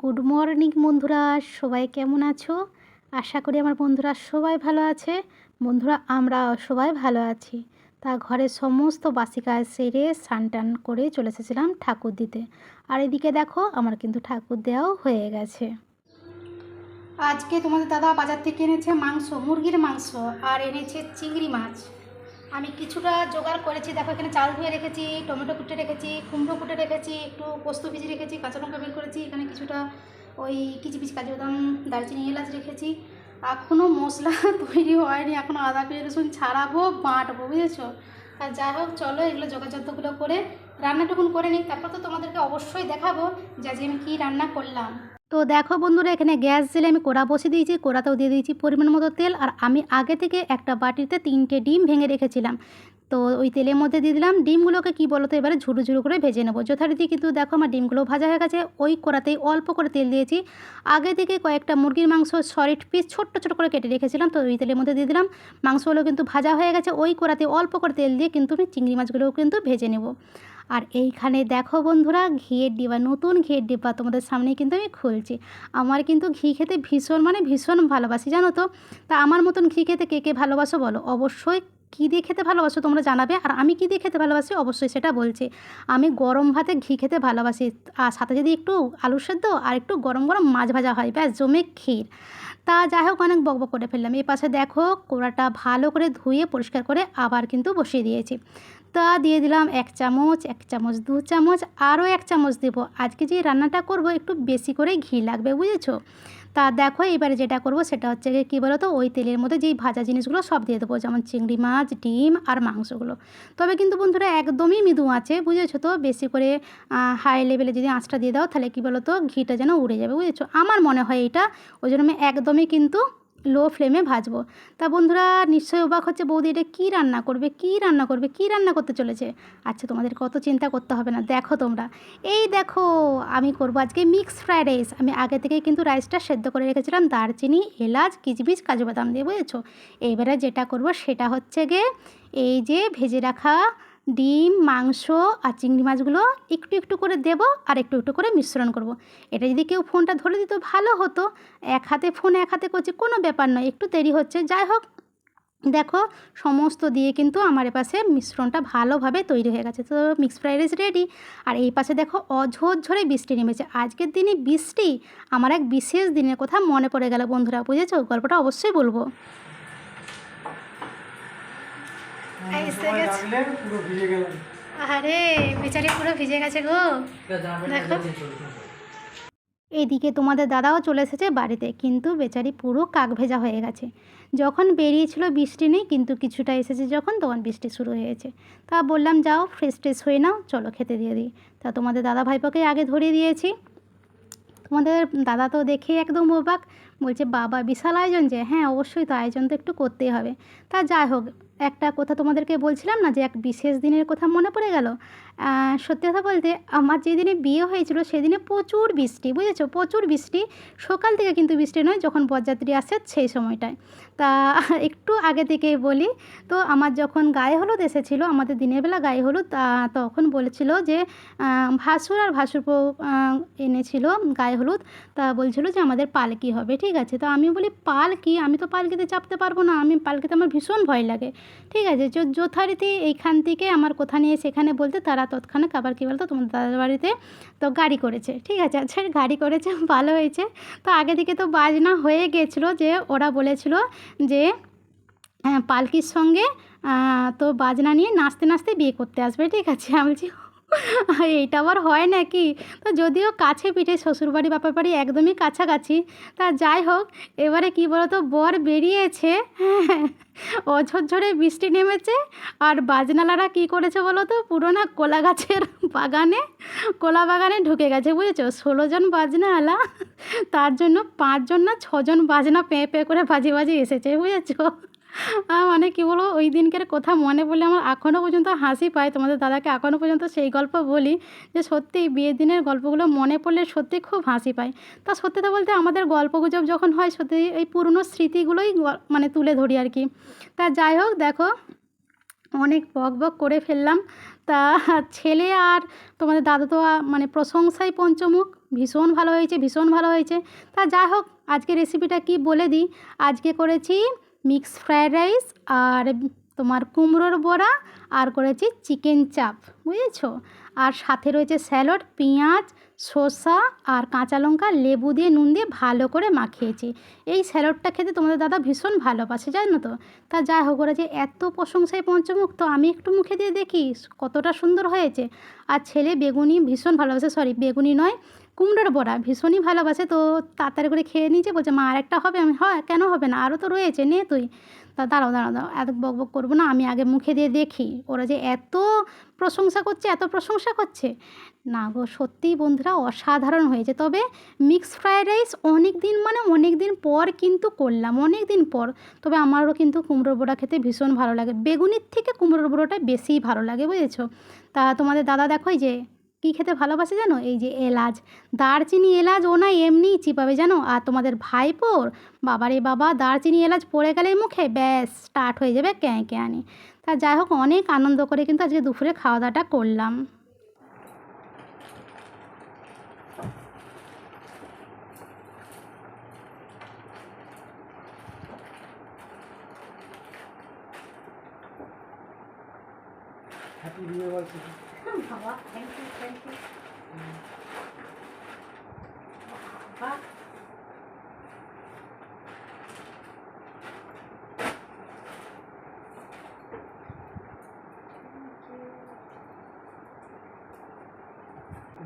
Good morning বন্ধুরা। সবাই কেমন আছো? আশা করি আমার বন্ধুরা সবাই ভালো আছে। বন্ধুরা, আমরা সবাই ভালো আছি। তা ঘরের সমস্ত বাসি কাজ সেরে স্নান টান করে চলে এসেছিলাম ঠাকুর দিতে। আর এদিকে দেখো, আমার কিন্তু ঠাকুর দেওয়াও হয়ে গেছে। আজকে তোমাদের দাদা বাজার থেকে এনেছে মাংস, মুরগির মাংস, আর এনেছে চিংড়ি মাছ। আমি কিছুটা জোগাড় করেছি। দেখো, এখানে চাল ধুয়ে রেখেছি, টমেটো কুটে রেখেছি, কুমড়ো কুটে রেখেছি, একটু পোস্ত ভিজে রেখেছি, কাঁচা লঙ্কা বের করেছি, এখানে কিছুটা ওই কিচি পিচি কাজু বাদাম, দারচিনি এলাচ রেখেছি। এখনও মশলা তৈরি হয়নি এখনও আদা, পেঁয়াজ, রসুন ছাড়াবো, বাঁটবো, বুঝেছ? আর যাই হোক, চলো এগুলো যোগাযোগগুলো করে রান্নাটুকুন করে নিই, তারপর তো তোমাদেরকে অবশ্যই দেখাবো যে আজকে আমি কী রান্না করলাম। তো দেখো বন্ধুরা, এখানে গ্যাস, জেলে আমি কোড়া বসিয়ে দিয়েছি, কোড়াতেও দিয়ে দিয়েছি পরিমাণ মতো তেল। আর আমি আগে থেকে একটা বাটিতে তিনটে ডিম ভেঙে রেখেছিলাম। তো ওই তেলের মধ্যে দিয়ে দিলাম। ডিমগুলোকে কী বলো তো এবারে ঝুড়ো ঝুড়ো করে ভেজে নেব। যথারীতি কিন্তু দেখো আমার ডিমগুলো ভাজা হয়ে গেছে, ওই কড়াতেই অল্প করে তেল দিয়েছি। আগে থেকে কয়েকটা মুরগির মাংস সলিড পিস ছোট্ট ছোট করে কেটে রেখেছিলাম, তো ওই তেলের মধ্যে দিয়ে দিলাম। মাংসগুলো কিন্তু ভাজা হয়ে গেছে, ওই কড়াতে অল্প করে তেল দিয়ে কিন্তু আমি চিংড়ি মাছগুলোও কিন্তু ভেজে নেব। আর এইখানে দেখো বন্ধুরা, ঘিয়ের ডিব্বা নতুন ঘিয়ের ডিব্বা তোমাদের সামনেই কিন্তু আমি খুলছি। আমার কিন্তু ঘি খেতে ভীষণ মানে ভীষণ ভালোবাসি, জানো তো? তা আমার মতন ঘি খেতে কে কে ভালোবাসো বলো? অবশ্যই কী দিয়ে খেতে ভালোবাসো তোমরা জানাবে, আর আমি কী দিয়ে খেতে ভালোবাসি অবশ্যই সেটা বলছি। আমি গরম ভাতে ঘি খেতে ভালোবাসি, আর সাথে যদি একটু আলু সেদ্ধ আর একটু গরম গরম মাছ ভাজা হয়, ব্যাস জমে ক্ষীর। তা যাই হোক, অনেক বকবক করে ফেললাম। এই পাশে দেখো, কোড়াটা ভালো করে ধুয়ে পরিষ্কার করে আবার কিন্তু বসিয়ে দিয়েছি। তা দিয়ে দিলাম এক চামচ এক চামচ, দু চামচ, আরও এক চামচ দেবো। আজকে যে রান্নাটা করব, একটু বেশি করে ঘি লাগবে, বুঝেছ? তা দেখো, এবারে যেটা করব সেটা হচ্ছে কী বলো তো ওই তেলের মধ্যে যেই ভাজা জিনিসগুলো সব দিয়ে দেবো, যেমন চিংড়ি মাছ, ডিম আর মাংসগুলো। তবে কিন্তু বন্ধুরা একদমই মৃদু আছে, বুঝেছ তো? বেশি করে হাই লেভেলে যদি আঁচটা দিয়ে দাও, তাহলে কী বলো তো ঘিটা যেন উড়ে যাবে, বুঝেছ? আমার মনে হয় এটা, ওই জন্য আমি একদমই কিন্তু লো ফ্লেমে ভাজবো। তা বন্ধুরা, নিশ্চয়ই অবাক হচ্ছে, বৌদি এটা কী রান্না করবে, কী রান্না করবে, কী রান্না করতে চলেছে? আচ্ছা তোমাদের কত চিন্তা করতে হবে না, দেখো তোমরা। এই দেখো, আমি করব আজকে মিক্স ফ্রাইড রাইস আমি আগে থেকেই কিন্তু রাইসটা সেদ্ধ করে রেখেছিলাম, দারচিনি, এলাচ কিচবিচ কাজু বাদাম দিয়ে, বুঝেছ? এইবারে যেটা করব, সেটা হচ্ছে গিয়ে এই যে ভেজে রাখা ডিম, মাংস আর চিংড়ি মাছগুলো একটু একটু করে দেব আর একটু একটু করে মিশ্রণ করব। এটা যদি কেউ ফোনটা ধরে দিত ভালো হতো। এক হাতে ফোন, এক হাতে করছে কোনো ব্যাপার নয়, একটু দেরি হচ্ছে। যাই হোক, দেখো সমস্ত দিয়ে কিন্তু আমার পাশে মিশ্রণটা ভালোভাবে তৈরি হয়ে গেছে। তো মিক্স ফ্রাইড রাইস রেডি। আর এই পাশে দেখো অঝোর ঝরে বৃষ্টি নেমেছে। আজকের দিনে বৃষ্টি আমার এক বিশেষ দিনের কথা মনে পড়ে গেল বন্ধুরা, বুঝেছ? গল্পটা অবশ্যই বলব এসে গেছে। পুরো ভিজে গেলাম আরে বেচারি পুরো ভিজে গেছে গো। দেখো। এদিকে তোমাদের দাদাও চলে এসেছে বাড়িতে কিন্তু বেচারি পুরো কাক ভেজা হয়ে গেছে। যখন বেরিয়েছিল বৃষ্টি নেই কিন্তু কিছুটা এসেছে যখন তখন বৃষ্টি শুরু হয়েছে তা বললাম যাও ফ্রেশ ট্রেশ হয়ে নাও চলো খেতে দিয়ে দিই। তা তোমাদের দাদা ভাইপোকে আগে ধরিয়ে দিয়েছি। তোমাদের দাদা তো দেখেই একদম অবাক বলছে বাবা বিশাল আয়োজন যে। হ্যাঁ অবশ্যই তো আয়োজন তো একটু করতেই হবে। তা যাই হোক একটা কথা তোমাদেরকে বলছিলাম না যে এক বিশেষ দিনের কথা মনে পড়ে গেল? সত্যি কথা বলতে আমার যেদিনে বিয়ে হয়েছিল সেদিনে প্রচুর বৃষ্টি বুঝেছ? প্রচুর বৃষ্টি। সকাল থেকে কিন্তু বৃষ্টি নয় যখন বরযাত্রী আসে সেই সময়টায়। তা একটু আগে থেকেই বলি তো আমার যখন গায়ে হলুদ এসেছিল আমাদের দিনের বেলা গায়ে হলুদ তখন বলেছিল যে ভাসুর আর ভাসুরপো আহ, এনেছিল গায়ে হলুদ। তা বলছিল যে আমাদের পালকি হবে ঠিক আছে? তো আমি বলি পালকি? আমি তো পালকিতে চাপতে পারব না আমি পালকিতে আমার ভীষণ ভয় লাগে। ঠিক আছে যথারীতি এইখান থেকে আমার কোথা নিয়ে সেখানে বলতে তারা তৎক্ষণাৎ আবার কী বলতো তোমার দাদার বাড়িতে তো গাড়ি করেছে। ঠিক আছে আচ্ছা গাড়ি করেছে, ভালো হয়েছে। তো আগে থেকে তো বাজনা হয়ে গেছিল যে ওরা বলেছিল যে হ্যাঁ পালকির সঙ্গে তো বাজনা নিয়ে নাচতে নাচতে বিয়ে করতে আসবে। ঠিক আছে, আমি বলছি এইটা আবার হয় নাকি? তো যদিও কাছে পিঠে শ্বশুরবাড়ি বাপের বাড়ি একদমই কাছাকাছি, তা যাই হোক, এবারে কি বলতো, বর বেরিয়েছে হ্যাঁ অঝর ঝরে বৃষ্টি নেমেছে, আর বাজনালারা কি করেছে বলো তো, পুরো না কোলা গাছের বাগানে কোলা বাগানে ঢুকে গেছে, বুঝেছ? ষোলো জন বাজনাওয়ালা তার জন্য পাঁচজন না ছজন বাজনা পেঁ পেঁ করে বাজি বাজি এসেছে, বুঝেছ? মানে কী বলব, ওই দিনকার কথা মনে পড়লে আমার এখনও পর্যন্ত হাসি পায়। তোমাদের দাদাকে এখনও পর্যন্ত সেই গল্প বলি যে, সত্যি বিয়ের দিনের গল্পগুলো মনে পড়লে সত্যি খুব হাসি পায়। তা সত্যি কথা বলতে আমাদের গল্পগুজব যখন হয়, সত্যি এই পুরনো স্মৃতিগুলোই মানে তুলে ধরি আর কি। তা যাই হোক, দেখো, অনেক বক বক করে ফেললাম। তা ছেলে আর তোমাদের দাদা তো মানে প্রশংসাই পঞ্চমুখ। ভীষণ ভালো হয়েছে, ভীষণ ভালো হয়েছে। তা যাই হোক আজকে রেসিপিটা কি বলে দিই? আজকে করেছি মিক্স ফ্রায়েড রাইস আর তোমার কুমড়োর বড়া আর করেছি চিকেন চাপ, বুঝেছ? আর সাথে রয়েছে স্যালাড, পেঁয়াজ, শসা আর কাঁচা লঙ্কা, লেবু দিয়ে, নুন দিয়ে ভালো করে মাখিয়েছি। এই স্যালাডটা খেতে তোমাদের দাদা ভীষণ ভালোবাসে, জানো তো? তা যাই হোক যে এত প্রশংসায় পঞ্চমুখ, তো আমি একটু মুখে দিয়ে দেখি কতটা সুন্দর হয়েছে। আর ছেলে বেগুনি ভীষণ ভালোবাসে সরি বেগুনি নয়, কুমড়োর বড়া ভীষণই ভালোবাসে। তো তাড়াতাড়ি করে খেয়ে নিয়েছে, বলছে, মা, আরেকটা হবে? আমি, হয়, কেন হবে না? আরও তো রয়েছে, নে তুই। তা দাঁড়াও দাঁড়াও দাঁড়াও, এত বক বক করব না, আমি আগে মুখে দিয়ে দেখি। ওরা যে এত প্রশংসা করছে, এত প্রশংসা করছে। না গো, সত্যিই বন্ধুরা, অসাধারণ হয়েছে। তবে মিক্স ফ্রায়েড রাইস অনেক দিন মানে অনেক দিন পর কিন্তু করলাম অনেক দিন পর। তবে আমারও কিন্তু কুমড়োর বড়া খেতে ভীষণ ভালো লাগে। বেগুনির থেকে কুমড়োর বড়াটা বেশিই ভালো লাগে, বুঝেছ? তা তোমাদের দাদা দেখো এই যে, কী খেতে ভালোবাসে জানো? এই যে এলাচ। দারচিনি এলাচ ও না এমনিই চিপাবে জানো? আর তোমাদের ভাইপোর বাবারে বাবা, দারচিনি এলাচ পড়ে গেলে মুখে ব্যাস স্টার্ট হয়ে যাবে ক্যাঁ ক্যাঁনি তা যাই হোক, অনেক আনন্দ করে কিন্তু আজকে দুপুরে খাওয়া দাওয়াটা করলাম হ্যাপি বলছি বাবা থ্যাংক ইউ থ্যাংক ইউ বাবা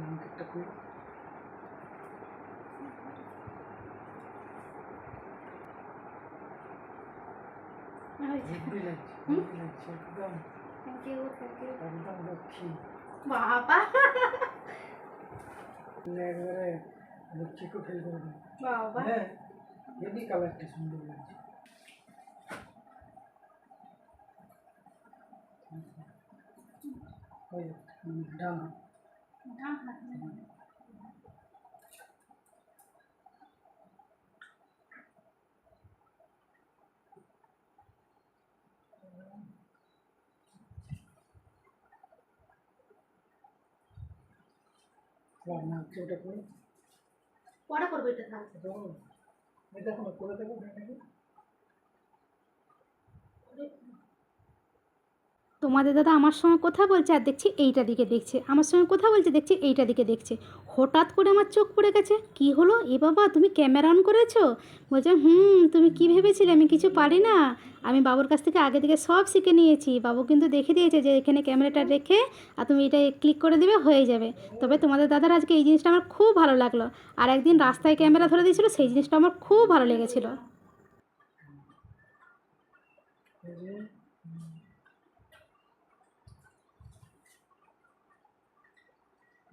নাম একটা কই হেভি লাগছে হেভি লাগছে একদম থ্যাংক ইউ থ্যাংক ইউ একদম লক্ষ্মী বাবা একবারে লক্ষ্মীকে ফেল করে দিই বাবা হ্যাঁ হেভি কালারটা সুন্দর লাগছে না ওটা করে। পরে করব এটা থাকছে এটা করো। করে দেবো না তোমাদের দাদা আমার সঙ্গে কথা বলছে আর দেখছি এইটা দিকে দেখছে। আমার সঙ্গে কথা বলছে, দেখছি এইটা দিকে দেখছে। হঠাৎ করে আমার চোখ পড়ে গেছে। কি হলো? এ বাবা, তুমি ক্যামেরা অন করেছ? বলছে, হুম, তুমি কি ভেবেছিলে? আমি কিছু পারি না। আমি বাবুর কাছ থেকে আগে থেকে সব শিখে নিয়েছি। বাবু কিন্তু দেখে দিয়েছে যে এখানে ক্যামেরাটা রেখে আর তুমি এটা ক্লিক করে দেবে, হয়ে যাবে। তবে তোমাদের দাদার আজকে এই জিনিসটা আমার খুব ভালো লাগল। আর একদিন রাস্তায় ক্যামেরা ধরে দিয়েছিল, সেই জিনিসটা আমার খুব ভালো লেগেছিলো।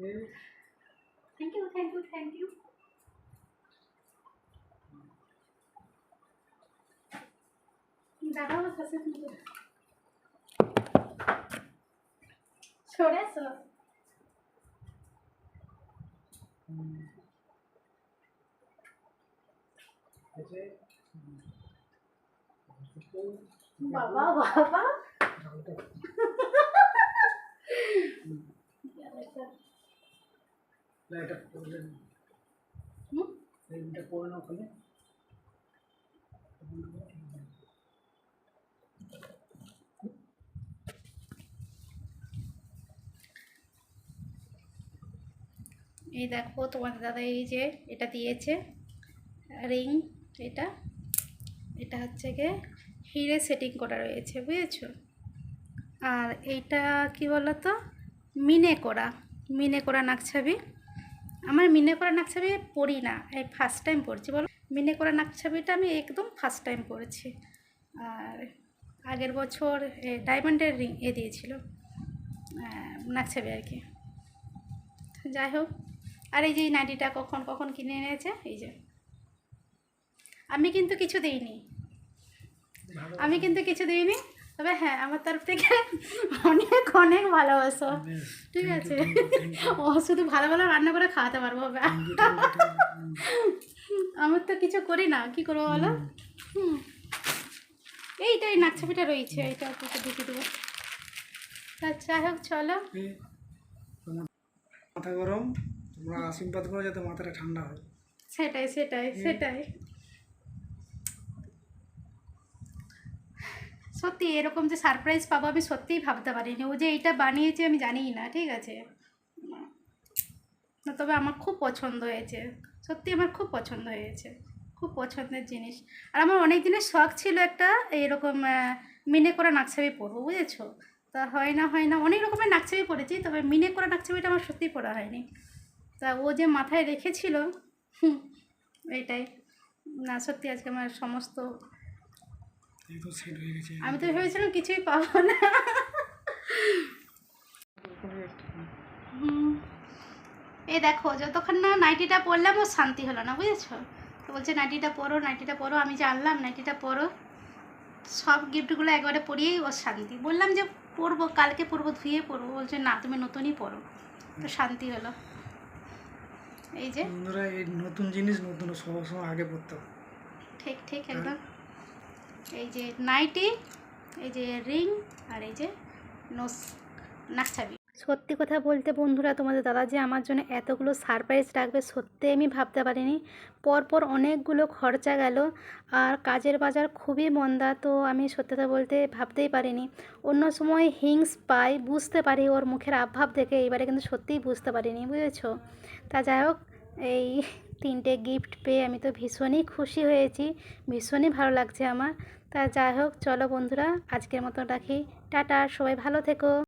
এই যে এই thank you thank you thank you দাঁড়াও কাছে সরে আসো হুম। এই যে হুম। বাবা বাবা ডালটা না, এটা পড়লে না। হুম? এইটা পড়ে নাও খালি। এই দেখো তোমাদের দাদা এই যে এটা দিয়েছে রিং এটা। এটা হচ্ছে গিয়ে হিরে সেটিং করা রয়েছে বুঝেছ? আর এইটা কি বলো তো মিনে করা মিনে করা নাকছাবি আমার মিনে করা নাকছাবি পড়ি না, এই ফার্স্ট টাইম পড়ছি। বলো, মিনে করা নাকছাবিটা আমি একদম ফার্স্ট টাইম পড়েছি। আর আগের বছর ডায়মন্ডের রিং এ দিয়েছিল নাকছাবি আর কি। যাই হোক, আর এই যে এই নাইটিটা কখন কখন কিনে এনেছে, এই যে। আমি কিন্তু কিছু দিইনি। আমি কিন্তু কিছু দিইনি তবে হ্যাঁ আমার তরফ থেকে অনেক অনেক ভালোবাসো। ঠিক আছে. ও শুধু ভালো ভালো রান্না করে খাওয়াতে পারব. আমার তো কিছু করি না কি করব বলো? হুম। এইটাই নাকছাপিটা রয়েছে এইটা তোকে ঢুকে দেবো। যাই হোক চলো। মাথা গরম তোমরা আশীর্বাদ করো যাতে মাথাটা ঠান্ডা হয়। সেটাই সেটাই সেটাই। সত্যি এরকম যে সারপ্রাইজ পাবো আমি সত্যিই ভাবতে পারিনি। ও যে এইটা বানিয়েছে আমি জানিই না ঠিক আছে? না তবে আমার খুব পছন্দ হয়েছে। সত্যি আমার খুব পছন্দ হয়েছে। খুব পছন্দের জিনিস। আর আমার অনেক দিনের শখ ছিল একটা এরকম মিনে করা নাকছাবি পরবো বুঝেছ? তা হয় না হয় না অনেক রকমের নাকছাবি পরেছি তবে মিনে করা নাকছাবিটা আমার সত্যি পরা হয়নি। তা ও যে মাথায় রেখেছিল হুম, এইটাই না সত্যি আজকে আমার সমস্ত এই তো সেট হয়ে গেছে আমি তো ভেবেছিলাম কিছুই পাবো না। এই দেখো যতক্ষণ না নাইটিটা পরলাম ও শান্তি হলো না বুঝেছ? তো বলছে নাইটিটা পরো নাইটিটা পরো আমি যে আনলাম নাইটিটা পরো। সব গিফটগুলো একবারে পরিয়েই ওর শান্তি। বললাম যে পরবো কালকে পরবো ধুয়ে পরবো। বলছে না তুমি নতুনই পরো। তো শান্তি হলো। এই যে বন্ধুরা এই নতুন জিনিস নতুন সবার সময় আগে পড়তে ঠিক ঠিক একদম। এই যে নাইটি, এই যে রিং আর এই যে নোস নাকছাবি সত্যি কথা বলতে বন্ধুরা, তোমাদের দাদা যে আমার জন্য এতগুলো সারপ্রাইজ রাখবে, সত্যি আমি ভাবতে পারিনি। পরপর অনেকগুলো খরচা গেল আর কাজের বাজার খুবই মন্দা, তো আমি সত্যি কথা বলতে ভাবতেই পারিনি। অন্য সময় হিংস পাই, বুঝতে পারি ওর মুখের আবভাব দেখে, এবারে কিন্তু সত্যিই বুঝতে পারিনি, বুঝেছ? তা যাই হোক, এই তিনটে গিফট পেয়ে আমি তো ভীষণই খুশি হয়েছি, ভীষণই ভালো লাগছে আমার। তা যাই হোক, চলো বন্ধুরা, আজকের মতো রাখি। টাটা, সবাই ভালো থেকো।